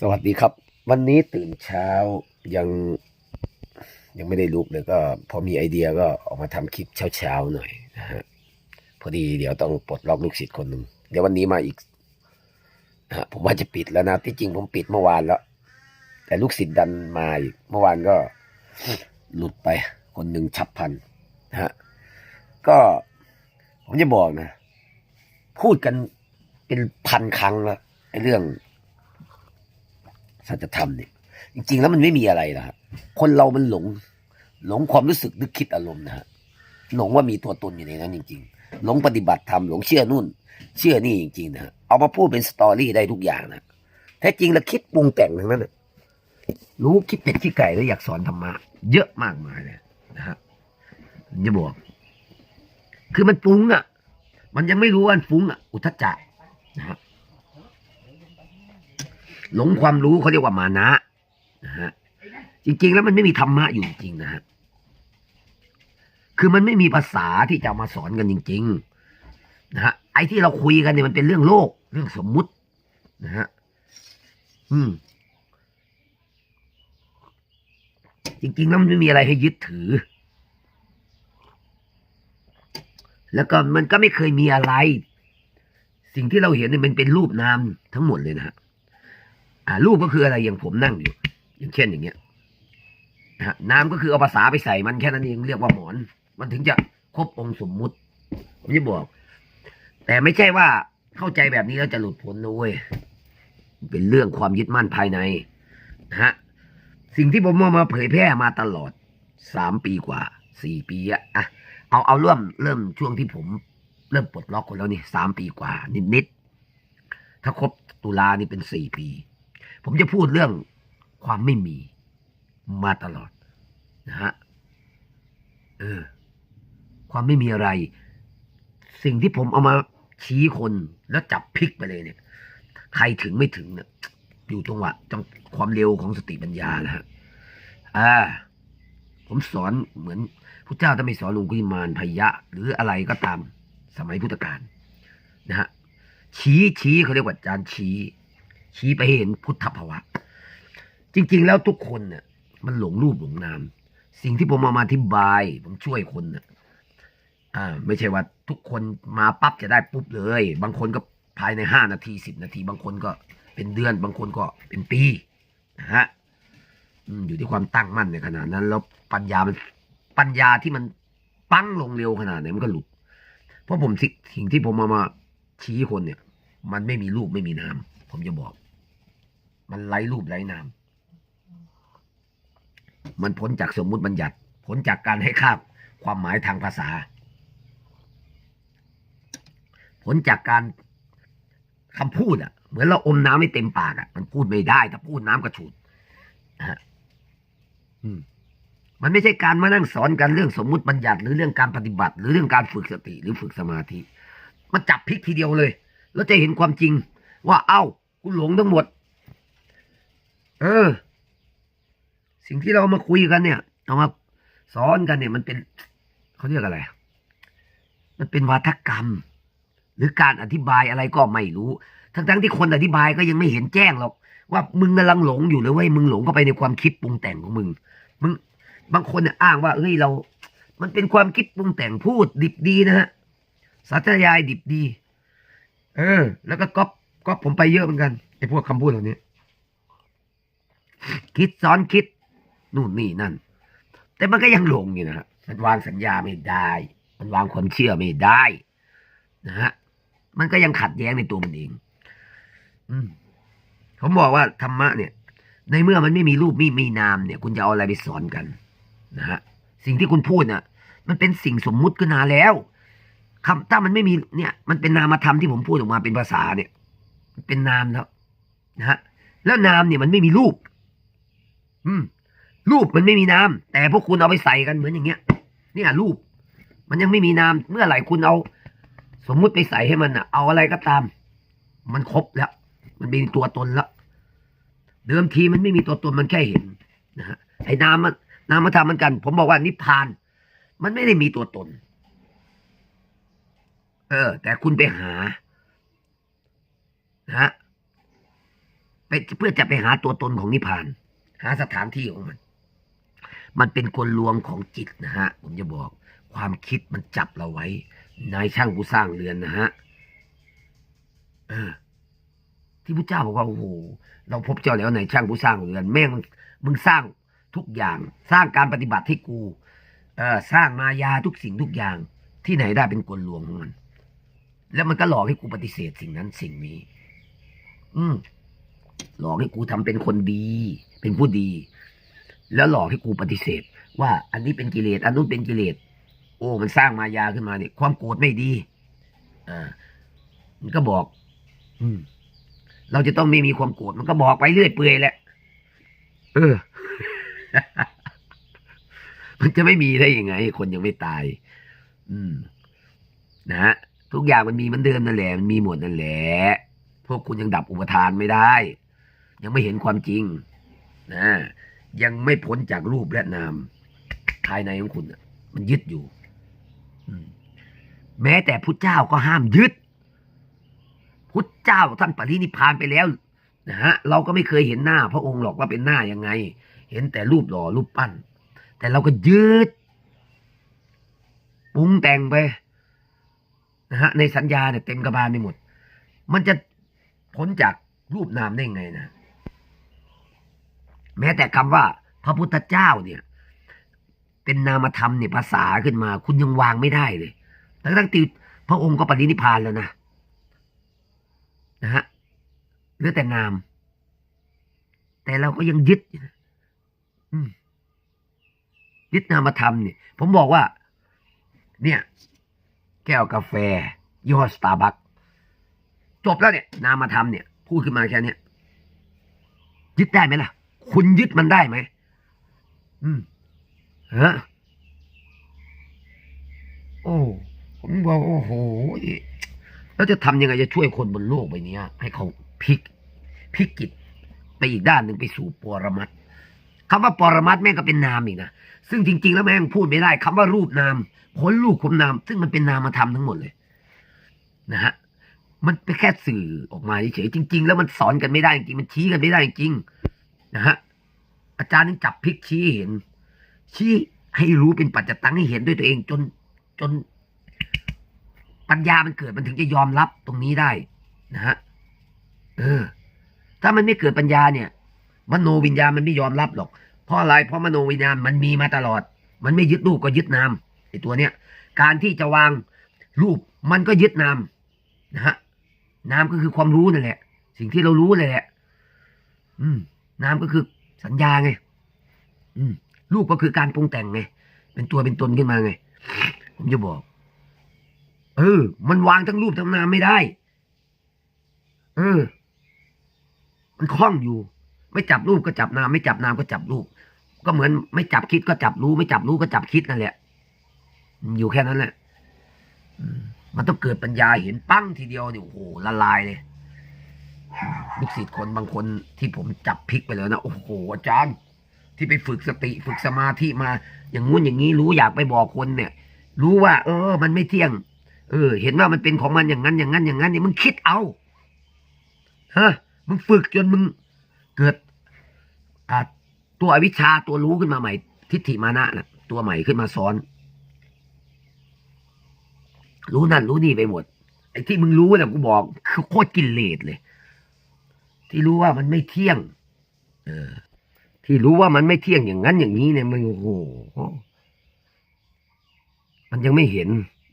สวัสดีครับ วันนี้ตื่นเช้ายังยังไม่ได้ลุกเลยก็พอมีไอเดียก็ออกมาทำคลิปเช้าๆหน่อยนะฮะพอดีเดี๋ยวต้องปลดล็อกลูกศิษย์คนหนึ่งเดี๋ยววันนี้มาอีกนะฮะผมว่าจะปิดแล้วนะที่จริงผมปิดเมื่อวานแล้ว แต่ลูกศิษย์ดันมาอีกเมื่อวานก็หลุดไปคนหนึ่งฉับพันนะฮะก็ผมจะบอกนะ พูดกันเป็นพันครั้งแล้วไอ้เรื่อง สัจธรรมเนี่ยจริง ๆ แล้วมันไม่มีอะไรนะฮะคนเรามันหลง หลงความรู้สึกนึกคิดอารมณ์นะฮะหลงว่ามีตัวตนอยู่ในนั้นจริง ๆ หลงปฏิบัติธรรมหลงเชื่อนู่น เชื่อนี่จริงๆนะฮะเอามาพูดเป็นสตอรี่ได้ทุกอย่างนะแท้จริงแล้วคิดปรุงแต่งทั้งนั้นนะรู้คิดเป็ดคิดไก่แล้วอยากสอนธรรมะเยอะมากมายเลยนะฮะผมจะบอก คือมันปรุงอะ มันยังไม่รู้ว่ามันฟุ้งอะ อุทจจะนะฮะ หลงความรู้เขาเรียกว่ามานะนะฮะจริง ๆ แล้วมันไม่มีธรรมะอยู่จริงนะฮะคือมันไม่มีภาษาที่จะมาสอนกันจริง ๆ นะฮะไอ้ที่เราคุยกันเนี่ยมันเป็นเรื่องโลก เรื่องสมมุตินะฮะอืม จริงๆแล้วมันไม่มีอะไรให้ยึดถือ แล้วก็มันก็ไม่เคยมีอะไร สิ่งที่เราเห็นเนี่ยมันเป็นรูปนามทั้งหมดเลยนะฮะ อ่ารูปก็คืออะไรอย่างผมนั่งอยู่ อย่างเช่นอย่างเงี้ยนะฮะน้ำก็คือเอาภาษาไปใส่มันแค่นั้นเองเรียกว่าหมอน มันถึงจะครบองค์สมมุติผมจะบอก แต่ไม่ใช่ว่าเข้าใจแบบนี้แล้วจะหลุดพ้นนะเว้ยเป็นเรื่องความยึดมั่นภายในนะฮะสิ่งที่ผมเอามาเผยแพร่มาตลอดสามปีกว่าสี่ปีอะอะเอาเอาเริ่มเริ่มช่วงที่ผมเริ่มปลดล็อกคนแล้วนี่สามปีกว่า นิดๆถ้าครบตุลานี่เป็นสี่ปี ผมจะพูดเรื่องความไม่มีมาตลอดนะฮะเออ ความไม่มีอะไร สิ่งที่ผมเอามาชี้คนแล้วจับพลิกไปเลยเนี่ย ใครถึงไม่ถึงเนี่ยอยู่ตรงว่าจังความเร็วของสติปัญญานะฮะอ่า ผมสอนเหมือนพระเจ้าถ้าไม่สอนองคุมานพยะ หรืออะไรก็ตามสมัยพุทธกาลนะฮะชี้ชี้เขาเรียกว่าจานชี้ ชี้ไปเห็นพุทธภาวะ จริง ๆ แล้วทุกคนเนี่ย มันหลงรูปหลงนาม สิ่งที่ผมเอามาอธิบาย ผมช่วยคนเนี่ยอ่า ไม่ใช่ว่าทุกคนมาปั๊บจะได้ปุ๊บเลย บางคนก็ภายในห้านาทีสิบนาที บางคนก็เป็นเดือน บางคนก็เป็นปีนะฮะอยู่ที่ความตั้งมั่นในขนาดนั้น แล้วปัญญามันปัญญาที่มันปั้งลงเร็วขนาดไหนมันก็หลุด เพราะผมสิ่งสิ่งที่ผมเอามาชี้คนเนี่ย มันไม่มีรูปไม่มีนาม ผมจะบอก มันไร้รูปไร้นาม มันพ้นจากสมมุติบัญญัติพ้นจากการให้ค่าความหมายทางภาษาพ้นจากการคำพูดอะ เหมือนเราอมน้ำไม่เต็มปากอะ มันพูดไม่ได้ ถ้าพูดน้ำกระฉูดนะฮะอืมมันไม่ใช่การมานั่งสอนกันเรื่องสมมุติบัญญัติ หรือเรื่องการปฏิบัติ หรือเรื่องการฝึกสติ หรือฝึกสมาธิ มันจับพลิกทีเดียวเลย แล้วจะเห็นความจริง ว่าเอ้ากูหลงทั้งหมด เออ สิ่งที่เรามาคุยกันเนี่ย เอามาสอนกันเนี่ย มันเป็นเขาเรียกอะไร มันเป็นวาทกรรม หรือการอธิบายอะไรก็ไม่รู้ ทั้งๆที่คนอธิบายก็ยังไม่เห็นแจ้งหรอก ว่ามึงกำลังหลงอยู่เลยเว้ยมึงหลงเข้าไปในความคิดปรุงแต่งของมึง มึง บางคนเนี่ยอ้างว่าเฮ้ยเรา มันเป็นความคิดปรุงแต่งพูดดิบดีนะฮะสาธยายดิบดี เออ แล้วก็ก๊อปก๊อปผมไปเยอะเหมือนกันไอ้พวกคำพูดเหล่านี้ คิดซ้อนคิดนู่นนี่นั่น แต่มันก็ยังหลงอยู่นะฮะมันวางสัญญาไม่ได้ มันวางความเชื่อไม่ได้นะฮะมันก็ยังขัดแย้งในตัวมันเอง อืมผมบอกว่าธรรมะเนี่ย ในเมื่อมันไม่มีรูปไม่มีนามเนี่ย คุณจะเอาอะไรไปสอนกันนะฮะสิ่งที่คุณพูดน่ะ มันเป็นสิ่งสมมุติขึ้นมาแล้วคำถ้ามันไม่มีเนี่ย มันเป็นนามธรรมที่ผมพูดออกมาเป็นภาษาเนี่ย เป็นนามแล้วนะฮะแล้วนามเนี่ยมันไม่มีรูป อืม รูปมันไม่มีนามแต่พวกคุณเอาไปใส่กันเหมือนอย่างเงี้ย เนี่ย รูป มันยังไม่มีนามเมื่อไหร่คุณเอา สมมุติไปใส่ให้มันอะเอาอะไรก็ตาม มันครบแล้ว มันมีตัวตนแล้วเดิมทีมันไม่มีตัวตนมันแค่เห็นนะฮะไอ้นามมันนามธรรมเหมือนกัน ผมบอกว่านิพพาน มันไม่ได้มีตัวตน เออ แต่คุณไปหานะฮะไปเพื่อจะไปหาตัวตนของนิพพาน หาสถานที่ของมัน มันเป็นกลลวงของจิตนะฮะ ผมจะบอก ความคิดมันจับเราไว้ นายช่างผู้สร้างเรือนนะฮะเออ ที่พระเจ้าบอกว่าโอ้โหเราพบเจ้าแล้วนายช่างผู้สร้างเรือนแม่งมึงสร้างทุกอย่าง สร้างการปฏิบัติให้กู เออสร้างมายาทุกสิ่งทุกอย่าง ที่ไหนได้เป็นกลลวงของมัน แล้วมันก็หลอกให้กูปฏิเสธสิ่งนั้นสิ่งนี้ อืม หลอกให้กูทำเป็นคนดี เป็นผู้ดี แล้วหลอกให้กูปฏิเสธ ว่าอันนี้เป็นกิเลสอันนู้นเป็นกิเลสโอ้มันสร้างมายาขึ้นมาเนี่ยความโกรธไม่ดีอ่ามันก็บอก อืม เราจะต้องไม่มีความโกรธมันก็บอกไปเรื่อยเปื่อยแหละเออ มันจะไม่มีได้ยังไง คนยังไม่ตาย อืม นะฮะทุกอย่างมันมีเหมือนเดิมนั่นแหละ มันมีหมดนั่นแหละ พวกคุณยังดับอุปทานไม่ได้ ยังไม่เห็นความจริงนะยังไม่พ้นจากรูปและนาม ภายในของคุณมันยึดอยู่แม้แต่พุทธเจ้าก็ห้ามยึด พุทธเจ้าท่านปรินิพพานไปแล้วนะฮะเราก็ไม่เคยเห็นหน้า พระองค์หรอกว่าเป็นหน้ายังไง เห็นแต่รูปหล่อรูปปั้น แต่เราก็ยึดปรุงแต่งไปนะฮะในสัญญาเนี่ยเต็มกระบาลไปหมด มันจะพ้นจากรูปนามได้ไงนะ แม้แต่คำว่าพระพุทธเจ้าเนี่ย เป็นนามธรรมเนี่ยภาษาขึ้นมา คุณยังวางไม่ได้เลยทั้งทั้งที่พระองค์ก็ปรินิพพานแล้วนะนะฮะเหลือแต่นาม แต่เราก็ยังยึดยึดนามธรรมเนี่ย ผมบอกว่า เนี่ย แก้วกาแฟยี่ห้อสตาร์บัคจบแล้วเนี่ย นามธรรมเนี่ย พูดขึ้นมาแค่เนี้ยยึดได้ไหมล่ะ คุณยึดมันได้ไหมอืมฮะโอ้ผมบอกโอ้โหแล้วจะทำยังไงจะช่วยคนบนโลกใบนี้ให้เขาพลิกพลิกกิจไปอีกด้านหนึ่งไปสู่ปรมัตคำว่าปรมัตแม่งก็เป็นนามอีกนะซึ่งจริง ๆ แล้วแม่งพูดไม่ได้คำว่ารูปนามผลรูปคมนาม ซึ่งมันเป็นนามธรรมทั้งหมดเลย นะฮะมันเป็นแค่สื่อออกมาเฉยๆจริง ๆ แล้วมันสอนกันไม่ได้จริงมันชี้กันไม่ได้จริง นะฮะอาจารย์จับพลิกชี้เห็น ชี้ให้รู้เป็นปัจจตังให้เห็นด้วยตัวเองจนจน ปัญญามันเกิดมันถึงจะยอมรับตรงนี้ได้นะฮะเออ ถ้ามันไม่เกิดปัญญาเนี่ยมโนวิญญาณมันไม่ยอมรับหรอก เพราะอะไรเพราะมโนวิญญาณมันมีมาตลอด มันไม่ยึดรูปก็ยึดนามไอ้ตัวเนี้ย การที่จะวางรูปมันก็ยึดนามนะฮะนามก็คือความรู้นั่นแหละ สิ่งที่เรารู้นั่นแหละ อืม นาก็คือสัญญาไง อืมรูปก็คือการปรุงแต่งไง เป็นตัวเป็นตนขึ้นมาไง ผมจะบอก เออ มันวางทั้งรูปทั้งนามไม่ได้ เออ มันคล้องอยู่ ไม่จับรูปก็จับนาม ไม่จับนามก็จับรูป ก็เหมือน ไม่จับคิดก็จับรู้ ไม่จับรู้ก็จับคิดนั่นแหละ อยู่แค่นั้นแหละมมันต้องเกิดปัญญาเห็นปั้งทีเดียวเนี่ยโอ้โหละลายเลย ลูกศิษย์คนบางคนที่ผมจับพลิกไปเลยนะโอ้โหอาจารย์ ที่ไปฝึกสติฝึกสมาธิมา อย่างงู้นอย่างนี้รู้อยากไปบอกคนเนี่ย รู้ว่า เออ มันไม่เที่ยง เออ เห็นว่ามันเป็นของมันอย่างนั้นอย่างนั้นอย่างนั้นเนี่ยมึงคิดเอาฮะมึงฝึกจนมึงเกิดตัวอวิชชาตัวรู้ขึ้นมาใหม่ ทิฏฐิมานะนะตัวใหม่ขึ้นมาซ้อน รู้นั่นรู้นี่ไปหมดไอ้ที่มึงรู้น่ะกูบอกคือโคตรกิเลสเลย ที่รู้ว่ามันไม่เที่ยง เออ ที่รู้ว่ามันไม่เที่ยงอย่างนั้นอย่างนี้เนี่ยมันโอ้โหมันยังไม่เห็น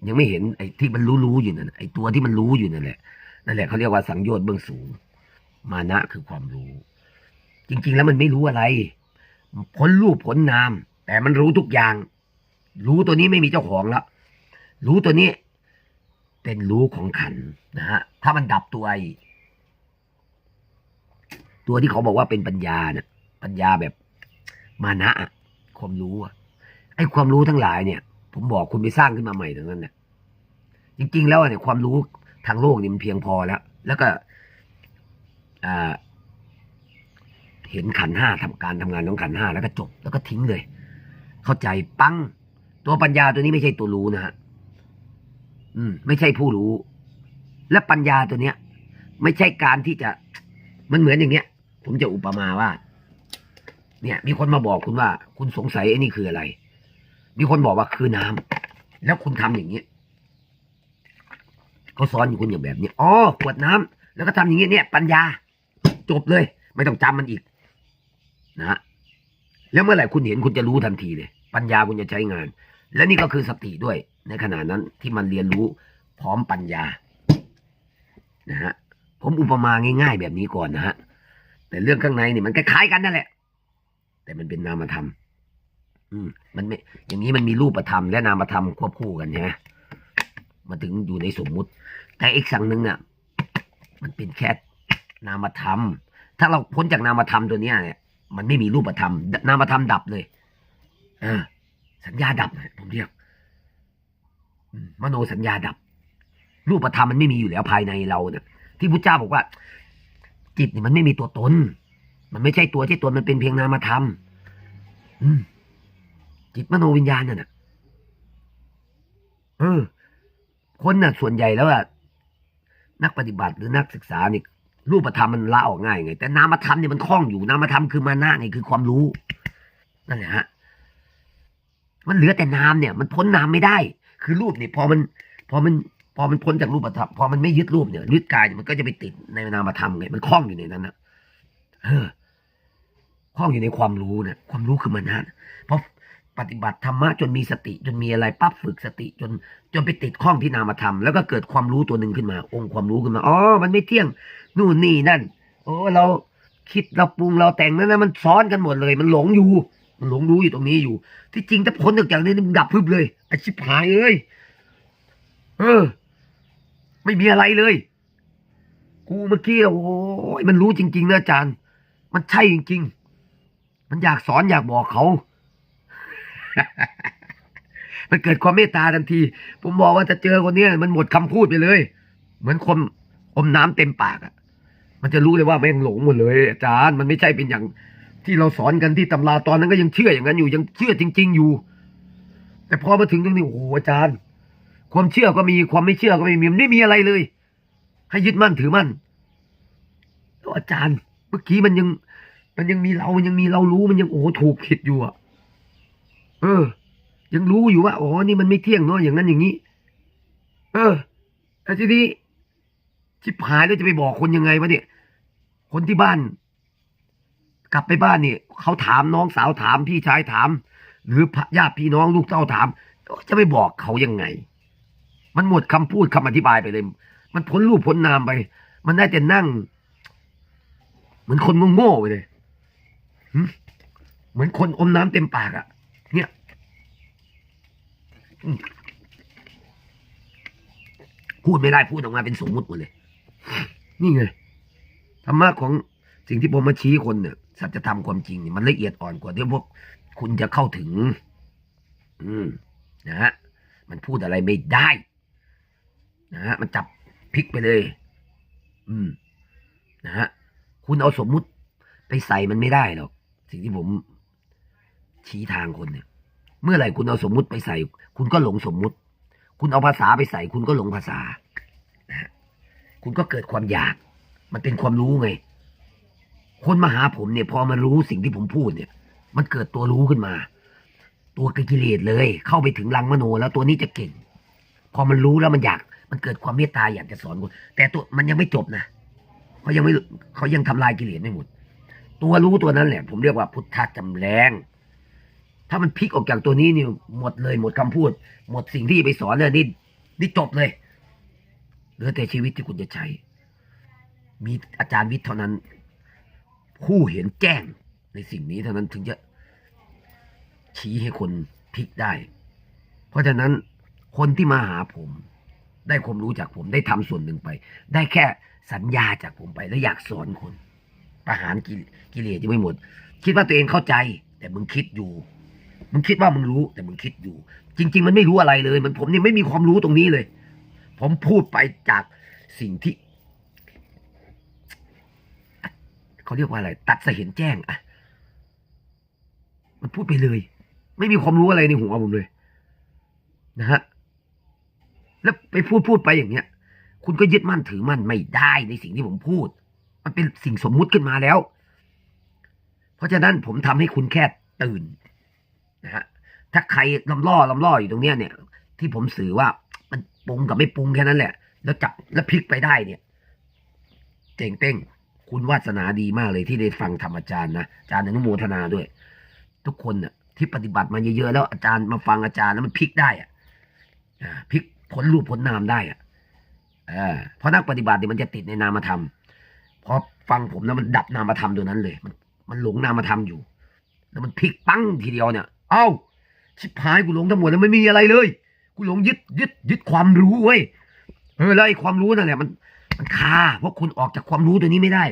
ยังไม่เห็น ไอ้ที่มันรู้รู้อยู่นั่นน่ะไอ้ตัวที่มันรู้อยู่นั่นแหละนั่นแหละเขาเรียกว่าสังโยชน์เบื้องสูง มานะคือความรู้ จริง ๆ แล้วมันไม่รู้อะไรผลรูปผลนาม แต่มันรู้ทุกอย่าง รู้ตัวนี้ไม่มีเจ้าของแล้วรู้ตัวนี้ เป็นรู้ของขันธ์นะฮะถ้ามันดับตัวไอ้ ตัวที่เขาบอกว่าเป็นปัญญาเนี่ยปัญญาแบบมานะอะความรู้อะไอ้ความรู้ทั้งหลายเนี่ย ผมบอกคุณไปสร้างขึ้นมาใหม่ทั้งนั้นเนี่ยจริง ๆ แล้วเนี่ยความรู้ทางโลกนี่มันเพียงพอแล้ว แล้วก็อ่าเห็นขันห้าทำการทำงานของขันห้าแล้วก็จบแล้วก็ทิ้งเลย เข้าใจปังตัวปัญญาตัวนี้ไม่ใช่ตัวรู้นะฮะอืม ไม่ใช่ผู้รู้ และปัญญาตัวเนี้ย ไม่ใช่การที่จะมันเหมือนอย่างเงี้ย ผมจะอุปมาว่า เนี่ย มีคนมาบอกคุณว่า คุณสงสัยไอ้นี่คืออะไร มีคนบอกว่าคือน้ำแล้วคุณทำอย่างนี้เขาสอนอยู่คุณอย่างแบบนี้อ๋อขวดน้ำแล้วก็ทำอย่างนี้เนี่ย ปัญญา จบเลย ไม่ต้องจำมันอีก นะฮะแล้วเมื่อไหร่คุณเห็นคุณจะรู้ทันทีเลย ปัญญาคุณจะใช้งาน และนี่ก็คือสติด้วย ในขณะนั้นที่มันเรียนรู้พร้อมปัญญา นะฮะผมอุปมาง่าย ๆ แบบนี้ก่อนนะฮะ แต่เรื่องข้างในนี่มันคล้ายๆกันนั่นแหละ แต่มันเป็นนามธรรม อืม มันไม่ อย่างนี้มันมีรูปธรรมและนามธรรมควบคู่กันใช่ไหมมันถึงอยู่ในสมมุติ แต่อีกสั่งหนึ่งอะมันเป็นแค่นามธรรม ถ้าเราพ้นจากนามธรรมตัวเนี้ยเนี่ย มันไม่มีรูปธรรม นามธรรมดับเลยเออสัญญาดับผมเรียกมมโนสัญญาดับ รูปธรรมมันไม่มีอยู่แล้วภายในเราเนี่ยที่พุทธเจ้าบอกว่า จิตเนี่ยมันไม่มีตัวตน มันไม่ใช่ตัวที่ตนมันเป็นเพียงนามธรรมอืมจิตมโนวิญญาณน่ะนะเออ คนน่ะ ส่วนใหญ่แล้วอะนักปฏิบัติหรือนักศึกษานี่รูปธรรมมันละออกง่ายไง แต่นามธรรมเนี่ยมันคล่องอยู่นามธรรมคือมานะนี่คือความรู้นั่นแหละฮะมันเหลือแต่นามเนี่ย มันพ้นนามไม่ได้ คือรูปเนี่ยพอมัน พอมัน อมันพ้นจากรูปธรรมพอมันไม่ยึดรูปเนี่ยยึดกายเนี่ยมันก็จะไปติดในนามธรรมไงมันคล้องอยู่ในนั้นนะเออคล้องอยู่ในความรู้เนี่ยความรู้คือมันนะเพราะปฏิบัติธรรมะจนมีสติ จนมีอะไรปั๊บฝึกสติ จนจนไปติดข้องที่นามธรรมแล้วก็เกิดความรู้ตัวหนึ่งขึ้นมา องค์ความรู้ขึ้นมาอ๋อมันไม่เที่ยงนู่นนี่นั่น โอ้เราคิดเราปรุงเราแต่งนั่นนะมันซ้อนกันหมดเลย มันหลงอยู่ มันหลงรู้อยู่ตรงนี้อยู่ ที่จริงถ้าพ้นออกจากนี้มันดับพึบเลยไอชิบหายเอ้ยเออ ไม่มีอะไรเลย กูเมื่อกี้โอ้ยมันรู้จริง ๆ นะอาจารย์ มันใช่จริง ๆ มันอยากสอนอยากบอกเขา มันเกิดความเมตตาทันที ผมบอกว่าจะเจอคนเนี้ยมันหมดคำพูดไปเลย เหมือนคนอมน้ำเต็มปากอะมันจะรู้เลยว่าแม่งหลงหมดเลย อาจารย์มันไม่ใช่เป็นอย่างที่เราสอนกันที่ตำราตอนนั้นก็ยังเชื่ออย่างนั้นอยู่ยังเชื่อจริง ๆ อยู่ แต่พอมาถึงตรงนี้โอ้โหอาจารย์ ความเชื่อก็มีความไม่เชื่อก็ไม่มีมันไม่มีอะไรเลย ให้ยึดมั่นถือมั่นแล้วอาจารย์ เมื่อกี้มันยัง มันยังมีเรามันยังมีเรารู้มันยังโอ้ถูกผิดอยู่อะเออ ยังรู้อยู่ว่าอ๋อนี่มันไม่เที่ยงเนาะอย่างนั้นอย่างนี้ เออแต่ทีนี้ชิบหายแล้วจะไปบอกคนยังไงวะเนี่ย คนที่บ้าน กลับไปบ้านเนี่ยเขาถามน้องสาวถามพี่ชายถาม หรือญาติพี่น้องลูกเต้าถามจะไปบอกเขายังไง มันหมดคำพูดคำอธิบายไปเลย มันพ้นรูปพ้นนามไป มันได้แต่นั่ง เหมือนคนโง่ๆไปเลยเหมือนคนอมน้ำเต็มปากอะเนี่ยพูดไม่ได้พูดออกมาเป็นสมมุติหมดเลย นี่ไงธรรมะของสิ่งที่ผมมาชี้คนเนี่ยสัจธรรมความจริงเนี่ยมันละเอียดอ่อนกว่าที่พวกคุณจะเข้าถึง อืมนะฮะมันพูดอะไรไม่ได้ นะฮะมันจับพลิกไปเลย อืม นะฮะคุณเอาสมมุติไปใส่มันไม่ได้หรอกสิ่งที่ผมชี้ทางคนเนี่ย เมื่อไหร่คุณเอาสมมุติไปใส่ คุณก็หลงสมมุติ คุณเอาภาษาไปใส่ คุณก็หลงภาษานะฮะคุณก็เกิดความอยาก มันเป็นความรู้ไง คนมาหาผมเนี่ย พอมารู้สิ่งที่ผมพูดเนี่ย มันเกิดตัวรู้ขึ้นมา ตัวกิเลสเลย เข้าไปถึงรังมโนแล้วตัวนี้จะเก่ง พอมันรู้แล้วมันอยาก มันเกิดความเมตตาอยากจะสอนคนแต่ตัวมันยังไม่จบนะเขายังไม่เขายังทำลายกิเลสไม่หมด ตัวรู้ตัวนั้นแหละ ผมเรียกว่าพุทธะจำแรงถ้ามันพลิกออกจากตัวนี้นี่หมดเลยหมดคำพูด หมดสิ่งที่ไปสอนเลยนี่นี่จบเลยเหลือแต่ชีวิตที่คุณจะใช้ มีอาจารย์วิทย์เท่านั้น ผู้เห็นแจ้งในสิ่งนี้เท่านั้นถึงจะชี้ให้คนพลิกได้ เพราะฉะนั้นคนที่มาหาผม ได้ความรู้จากผมได้ทำส่วนหนึ่งไป ได้แค่สัญญาจากผมไป แล้วอยากสอนคนประหารกิกเลสยังไม่หมด คิดว่าตัวเองเข้าใจ แต่มึงคิดอยู่ มึงคิดว่ามึงรู้แต่มึงคิดอยู่ จริง ๆ มันไม่รู้อะไรเลย มันผมเนี่ยไม่มีความรู้ตรงนี้เลย ผมพูดไปจากสิ่งที่เขาเรียกว่าอะไร ตัดสเห็นแจ้งอะมันพูดไปเลย ไม่มีความรู้อะไรในหัวผมเลย นะฮะ แล้วไปพูดพูดไปอย่างเนี้ย คุณก็ยึดมั่นถือมั่นไม่ได้ในสิ่งที่ผมพูด มันเป็นสิ่งสมมุติขึ้นมาแล้ว เพราะฉะนั้นผมทำให้คุณแค่ตื่นนะฮะถ้าใครลำล่อลำล่ออยู่ตรงเนี้ยเนี่ย ที่ผมสื่อว่ามันปรุงกับไม่ปรุงแค่นั้นแหละ แล้วจับแล้วพลิกไปได้เนี่ยเจ๋งเป้งคุณวาสนาดีมากเลยที่ได้ฟังธรรมอาจารย์นะอาจารย์อนุโมทนาด้วย ทุกคนน่ะที่ปฏิบัติมาเยอะๆแล้วอาจารย์มาฟังอาจารย์แล้วมันพลิกได้อะพลิก ผลรูปผลนามได้อะเออเพราะนักปฏิบัติเนี่ยมันจะติดในนามธรรมพอฟังผมแล้วมันดับนามธรรมตัวนั้นเลย มันมันหลงนามธรรมอยู่ แล้วมันพลิกปั้งทีเดียวเนี่ย เอ้าชิบหายกูหลงทั้งหมดแล้วไม่มีอะไรเลย กูหลงยึดยึดยึดความรู้เว้ยเออแล้วไอ้ความรู้นั่นแหละมันมันคาเพราะคุณออกจากความรู้ตัวนี้ไม่ได้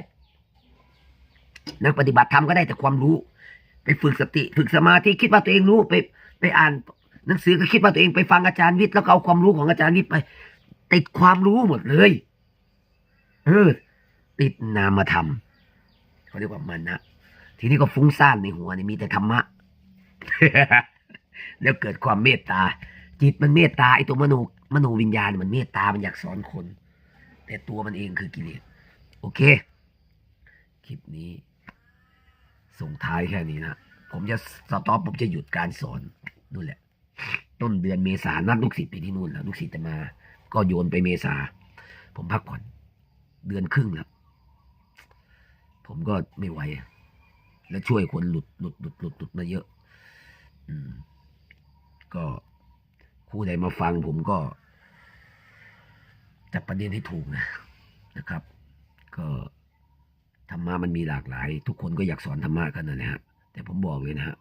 นักปฏิบัติธรรมก็ได้แต่ความรู้ ไปฝึกสติ ฝึกสมาธิคิดว่าตัวเองรู้ไปไปอ่าน หนังสือก็คิดว่าตัวเองไปฟังอาจารย์วิทย์แล้วก็เอาความรู้ของอาจารย์วิทย์ไป ติดความรู้หมดเลยเออติดนามธรรมเขาเรียกว่ามันนะทีนี้ก็ฟุ้งซ่านในหัวนี่มีแต่ธรรมะแล้วเกิดความเมตตา จิตมันเมตตาไอตัวมโนมโนวิญญาณมันเมตตามันอยากสอนคน แต่ตัวมันเองคือกิเลสโอเค คลิปนี้ส่งท้ายแค่นี้นะ ผมจะสต็อปผมจะหยุดการสอนนู่นแหละ ต้นเดือนเมษานัดลูกศิษย์ไปที่นู่นแล้วลูกศิษย์จะมา ก็โยนไปเมษา ผมพักผ่อน เดือนครึ่งแล้ว ผมก็ไม่ไหว แล้วช่วยคนหลุดหลุดหลุดหลุดหลุดมาเยอะ อืม ก็ผู้ใดมาฟังผมก็จับประเด็นให้ถูกนะนะครับ ก็ธรรมะมันมีหลากหลาย ทุกคนก็อยากสอนธรรมะกันนะฮะแต่ผมบอกเลยนะฮะ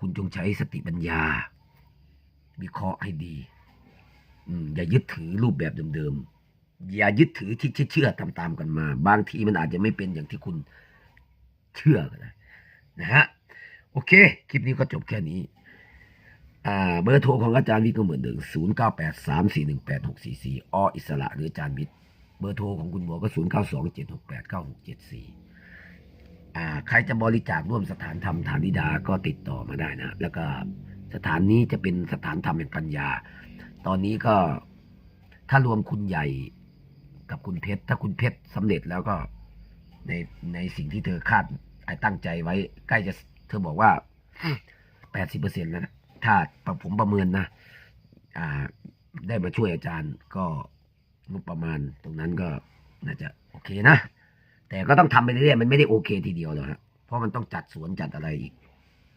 คุณจงใช้สติปัญญา วิเคราะห์ให้ดีอืมอย่ายึดถือรูปแบบเดิมๆ อย่ายึดถือที่เชื่อตามๆกันมา บางทีมันอาจจะไม่เป็นอย่างที่คุณเชื่อก็ได้นะฮะ โอเค คลิปนี้ก็จบแค่นี้ เบอร์โทรของอาจารย์วิทย์ก็เหมือนเดิม0 9 8 3 4 1 8 6 4 4ออิสระหรืออาจารย์วิทย์ เบอร์โทรของคุณหมอก็0 9 2 7 6 8 9 6 7 4อ่าใครจะบริจาคร่วมสถานธรรมฐานิดาก็ติดต่อมาได้นะ แล้วก็ สถานนี้จะเป็นสถานธรรมแห่งปัญญา ตอนนี้ก็ถ้ารวมคุณใหญ่กับคุณเพชร ถ้าคุณเพชรสำเร็จแล้วก็ในในสิ่งที่เธอคาดไอ้ตั้งใจไว้ ใกล้จะเธอบอกว่าแปดสิบเปอร์เซ็นต์แล้วนะถ้าผมประเมินนะอ่าได้มาช่วยอาจารย์ก็งบประมาณตรงนั้นก็น่าจะโอเคนะ แต่ก็ต้องทำไปเรื่อยๆมันไม่ได้โอเคทีเดียวหรอกฮะเพราะมันต้องจัดสวนจัดอะไรอีก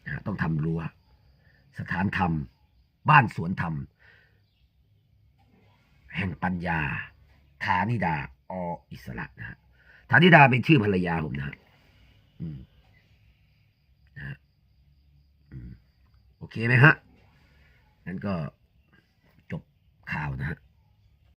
นะต้องทำรั้ว สถานธรรม บ้านสวนธรรม แห่งปัญญา ฐานิดาออิสระนะฮะฐานิดาเป็นชื่อภรรยาผมนะฮะนะโอเคไหมฮะงั้นก็จบข่าวนะฮะ